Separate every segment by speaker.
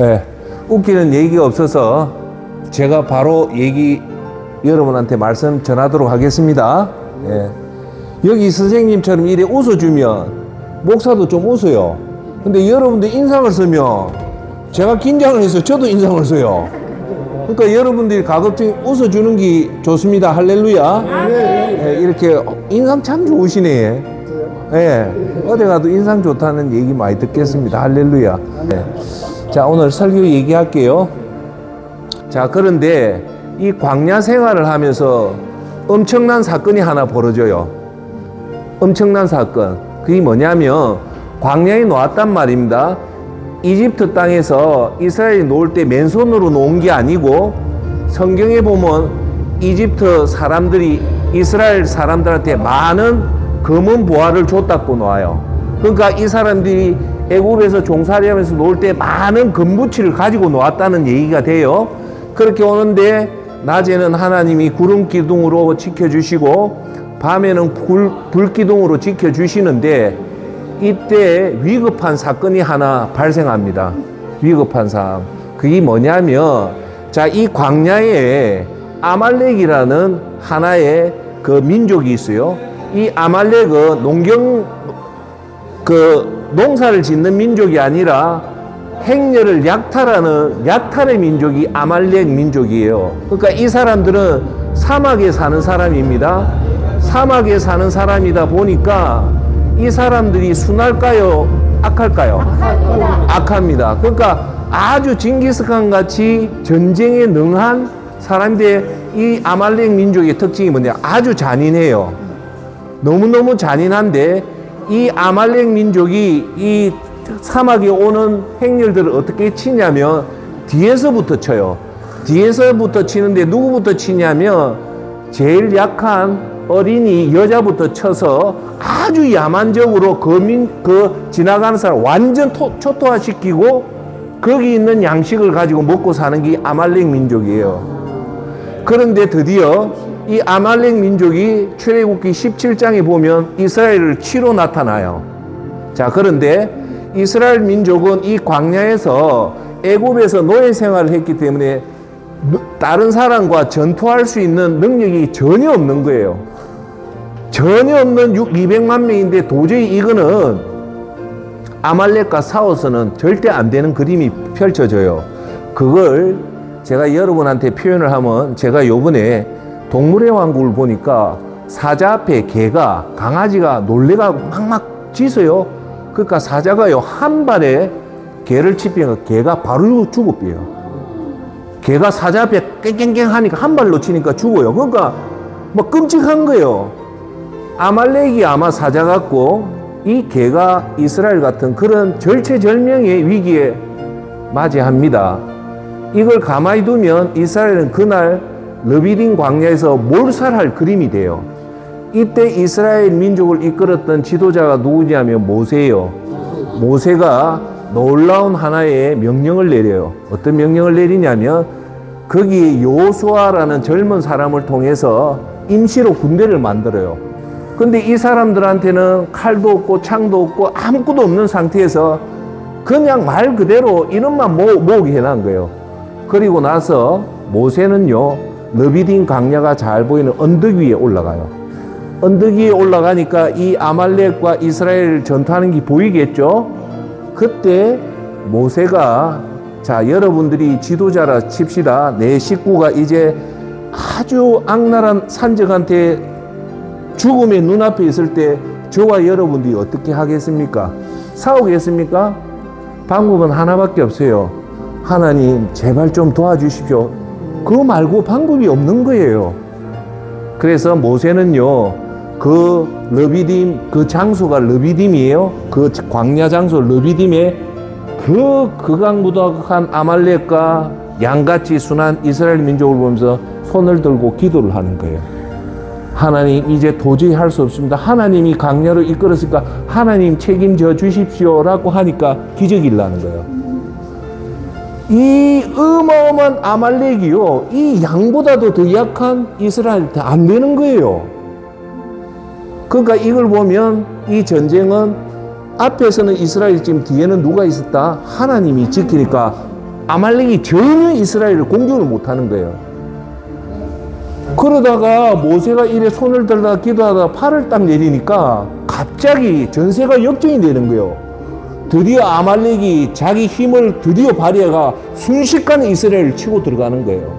Speaker 1: 예, 웃기는 얘기가 없어서 제가 바로 얘기 여러분한테 말씀 전하도록 하겠습니다. 예. 여기 선생님처럼 이래 웃어주면 목사도 좀 웃어요. 근데 여러분들 인상을 쓰면 제가 긴장을 해서 저도 인상을 써요. 그러니까 여러분들이 가급적 웃어주는 게 좋습니다. 할렐루야. 예, 이렇게 인상 참 좋으시네. 예, 어디 가도 인상 좋다는 얘기 많이 듣겠습니다. 할렐루야. 예. 자, 오늘 설교 얘기할게요. 자, 그런데 이 광야 생활을 하면서 엄청난 사건이 하나 벌어져요. 엄청난 사건. 그게 뭐냐면 광야에 놓았단 말입니다. 이집트 땅에서 이스라엘이 놓을 때 맨손으로 놓은 게 아니고 성경에 보면 이집트 사람들이 이스라엘 사람들한테 많은 검은 보화를 줬다고 놓아요. 그러니까 이 사람들이 애굽에서 종살이 하면서 놀 때 많은 금부치를 가지고 놓았다는 얘기가 돼요. 그렇게 오는데 낮에는 하나님이 구름 기둥으로 지켜주시고 밤에는 불, 불 기둥으로 지켜주시는데 이때 위급한 사건이 하나 발생합니다. 위급한 상황. 그게 뭐냐면 자, 이 광야에 아말렉이라는 하나의 그 민족이 있어요. 이 아말렉은 농경 그 농사를 짓는 민족이 아니라 행렬을 약탈하는 약탈의 민족이 아말렉 민족이에요. 그러니까 이 사람들은 사막에 사는 사람입니다. 사막에 사는 사람이다 보니까 이 사람들이 순할까요? 악할까요? 악합니다. 그러니까 아주 징기스칸 같이 전쟁에 능한 사람인데 이 아말렉 민족의 특징이 뭐냐? 아주 잔인해요. 너무너무 잔인한데 이 아말렉 민족이 이 사막에 오는 행렬들을 어떻게 치냐면 뒤에서부터 쳐요. 뒤에서부터 치는데 누구부터 치냐면 제일 약한 어린이 여자부터 쳐서 아주 야만적으로 거민 그 지나가는 사람 완전 토, 초토화시키고 거기 있는 양식을 가지고 먹고 사는 게 아말렉 민족이에요. 그런데 드디어 이 아말렉 민족이 출애굽기 17장에 보면 이스라엘을 치러 나타나요. 자, 그런데 이스라엘 민족은 이 광야에서 애굽에서 노예 생활을 했기 때문에 다른 사람과 전투할 수 있는 능력이 전혀 없는 거예요. 전혀 없는 200만 명인데 도저히 이거는 아말렉과 싸워서는 절대 안 되는 그림이 펼쳐져요. 그걸 제가 여러분한테 표현을 하면 제가 요번에 동물의 왕국을 보니까 사자 앞에 개가 강아지가 놀래가 막막 짖어요. 그러니까 사자가요 한 발에 개를 치피니까 개가 바로 죽어삐요. 개가 사자 앞에 깽깽깽 하니까 한발 놓치니까 죽어요. 그러니까 뭐 끔찍한 거예요. 아말렉이 아마 사자 같고 이 개가 이스라엘 같은 그런 절체절명의 위기에 맞이합니다. 이걸 가만히 두면 이스라엘은 그날 르비딘 광야에서 몰살할 그림이 돼요. 이때 이스라엘 민족을 이끌었던 지도자가 누구냐면 모세예요. 모세가 놀라운 하나의 명령을 내려요. 어떤 명령을 내리냐면 거기 요수아라는 젊은 사람을 통해서 임시로 군대를 만들어요. 근데 이 사람들한테는 칼도 없고 창도 없고 아무것도 없는 상태에서 그냥 말 그대로 이름만 모, 모으게 해놓은 거예요. 그리고 나서 모세는요, 너비딘 강야가 잘 보이는 언덕 위에 올라가요. 언덕 위에 올라가니까 이 아말렉과 이스라엘 전투하는 게 보이겠죠? 그때 모세가 자, 여러분들이 지도자라 칩시다. 내 식구가 이제 아주 악랄한 산적한테 죽음의 눈앞에 있을 때 저와 여러분들이 어떻게 하겠습니까? 싸우겠습니까? 방법은 하나밖에 없어요. 하나님, 제발 좀 도와주십시오. 그거 말고 방법이 없는 거예요. 그래서 모세는요, 그 르비딤, 그 장소가 르비딤이에요. 그 광야 장소 르비딤에 그 극악무도한 아말렉과 양같이 순한 이스라엘 민족을 보면서 손을 들고 기도를 하는 거예요. 하나님 이제 도저히 할 수 없습니다. 하나님이 강야로 이끌었으니까 하나님 책임져 주십시오라고 하니까 기적이 일어나는 거예요. 이 어마어마한 아말렉이요, 이 양보다도 더 약한 이스라엘한테 안 되는 거예요. 그러니까 이걸 보면 이 전쟁은 앞에서는 이스라엘 지금 뒤에는 누가 있었다? 하나님이 지키니까 아말렉이 전혀 이스라엘을 공격을 못 하는 거예요. 그러다가 모세가 이래 손을 들다 기도하다가 팔을 딱 내리니까 갑자기 전세가 역전이 되는 거예요. 드디어 아말렉이 자기 힘을 드디어 발휘해가 순식간에 이스라엘을 치고 들어가는 거예요.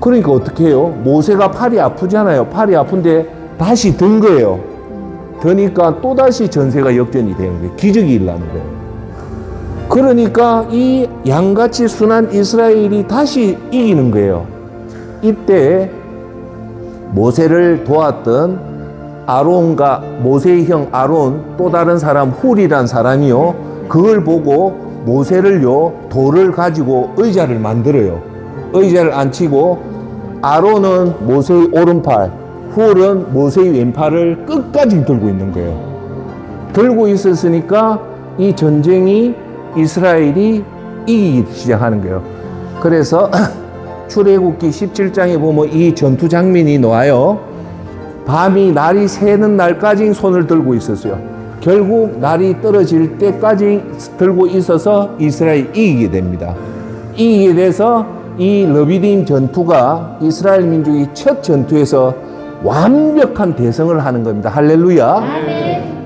Speaker 1: 그러니까 어떻게 해요? 모세가 팔이 아프잖아요. 팔이 아픈데 다시 든 거예요. 드니까 또다시 전세가 역전이 되는 거예요. 기적이 일어나는 거예요. 그러니까 이 양같이 순한 이스라엘이 다시 이기는 거예요. 이때 모세를 도왔던 아론과 모세의 형 아론 또 다른 사람 훌이란 사람이요. 그걸 보고 모세를요 돌을 가지고 의자를 만들어요. 의자를 앉히고 아론은 모세의 오른팔, 훌은 모세의 왼팔을 끝까지 들고 있는 거예요. 들고 있었으니까 이 전쟁이 이스라엘이 이기기 시작하는 거예요. 그래서 출애굽기 17장에 보면 이 전투 장면이 나와요. 밤이 날이 새는 날까지 손을 들고 있었어요. 결국 날이 떨어질 때까지 들고 있어서 이스라엘이 이기게 됩니다. 이기게 돼서 이 러비딤 전투가 이스라엘 민족이 첫 전투에서 완벽한 대성을 하는 겁니다. 할렐루야.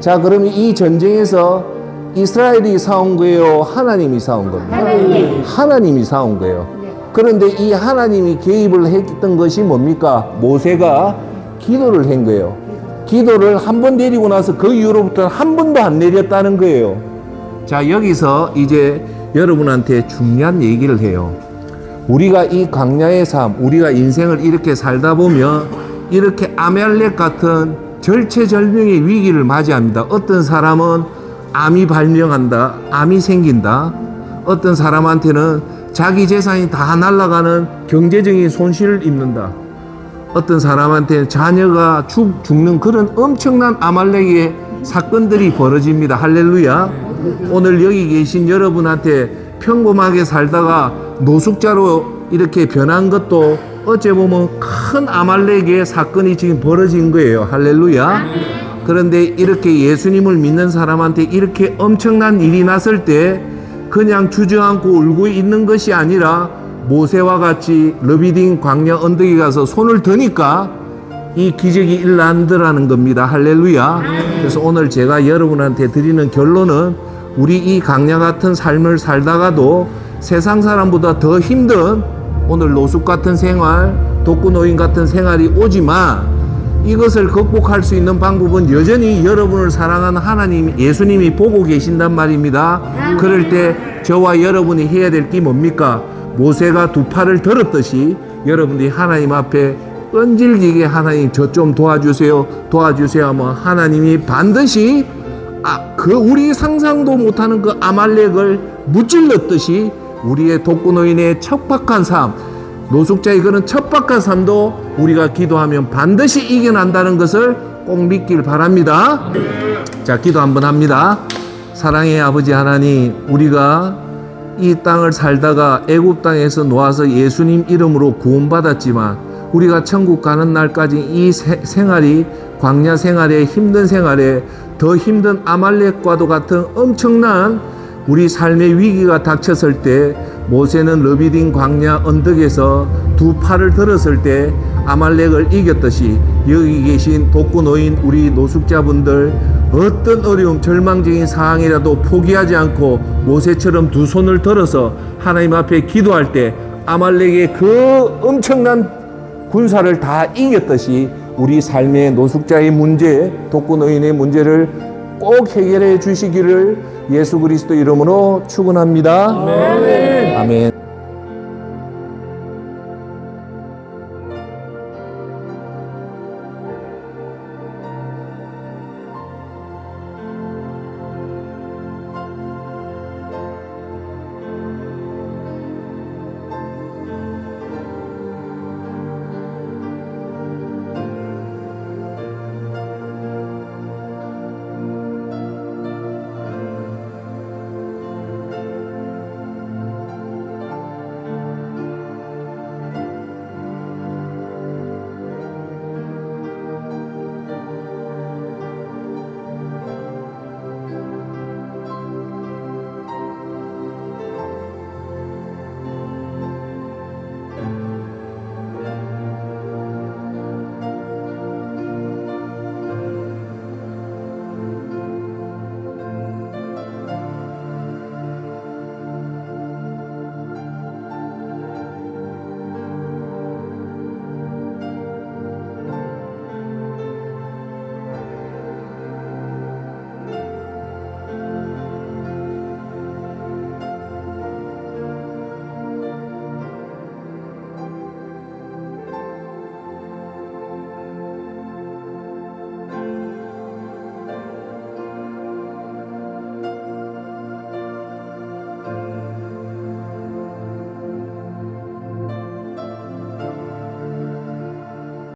Speaker 1: 자, 그러면 이 전쟁에서 이스라엘이 싸운 거예요? 하나님이 싸운 겁니다.
Speaker 2: 하나님.
Speaker 1: 하나님이 싸운 거예요. 그런데 이 하나님이 개입을 했던 것이 뭡니까? 모세가 기도를 한 거예요. 기도를 한 번 내리고 나서 그 이후로부터는 한 번도 안 내렸다는 거예요. 자, 여기서 이제 여러분한테 중요한 얘기를 해요. 우리가 이 광야의 삶, 우리가 인생을 이렇게 살다 보면 이렇게 아멜렉 같은 절체절명의 위기를 맞이합니다. 어떤 사람은 암이 발명한다, 암이 생긴다. 어떤 사람한테는 자기 재산이 다 날아가는 경제적인 손실을 입는다. 어떤 사람한테는 자녀가 죽, 죽는 그런 엄청난 아말렉의 사건들이 벌어집니다. 할렐루야. 오늘 여기 계신 여러분한테 평범하게 살다가 노숙자로 이렇게 변한 것도 어째 보면 큰 아말렉의 사건이 지금 벌어진 거예요. 할렐루야. 그런데 이렇게 예수님을 믿는 사람한테 이렇게 엄청난 일이 났을 때 그냥 주저앉고 울고 있는 것이 아니라 모세와 같이 러비딩 광야 언덕에 가서 손을 드니까 이 기적이 일어난다라는 겁니다. 할렐루야. 그래서 오늘 제가 여러분한테 드리는 결론은 우리 이 광야 같은 삶을 살다가도 세상 사람보다 더 힘든 오늘 노숙 같은 생활, 독거노인 같은 생활이 오지만 이것을 극복할 수 있는 방법은 여전히 여러분을 사랑하는 하나님, 예수님이 보고 계신단 말입니다. 그럴 때 저와 여러분이 해야 될 게 뭡니까? 모세가 두 팔을 들었듯이 여러분들이 하나님 앞에 끈질기게 하나님 저 좀 도와주세요, 도와주세요 하면 하나님이 반드시 아, 그 우리 상상도 못하는 그 아말렉을 무찔렀듯이 우리의 독거노인의 척박한 삶, 노숙자의 그런 척박한 삶도 우리가 기도하면 반드시 이겨난다는 것을 꼭 믿길 바랍니다. 자, 기도 한번 합니다. 사랑의 아버지 하나님, 우리가 이 땅을 살다가 애굽 땅에서 놓아서 예수님 이름으로 구원받았지만 우리가 천국 가는 날까지 이 세- 생활이 광야 생활에 힘든 생활에 더 힘든 아말렉과도 같은 엄청난 우리 삶의 위기가 닥쳤을 때 모세는 러비딘 광야 언덕에서 두 팔을 들었을 때 아말렉을 이겼듯이 여기 계신 독거노인 우리 노숙자분들 어떤 어려움 절망적인 상황이라도 포기하지 않고 모세처럼 두 손을 들어서 하나님 앞에 기도할 때 아말렉의 그 엄청난 군사를 다 이겼듯이 우리 삶의 노숙자의 문제, 독거노인의 문제를 꼭 해결해 주시기를 예수 그리스도 이름으로 축원합니다. 아멘.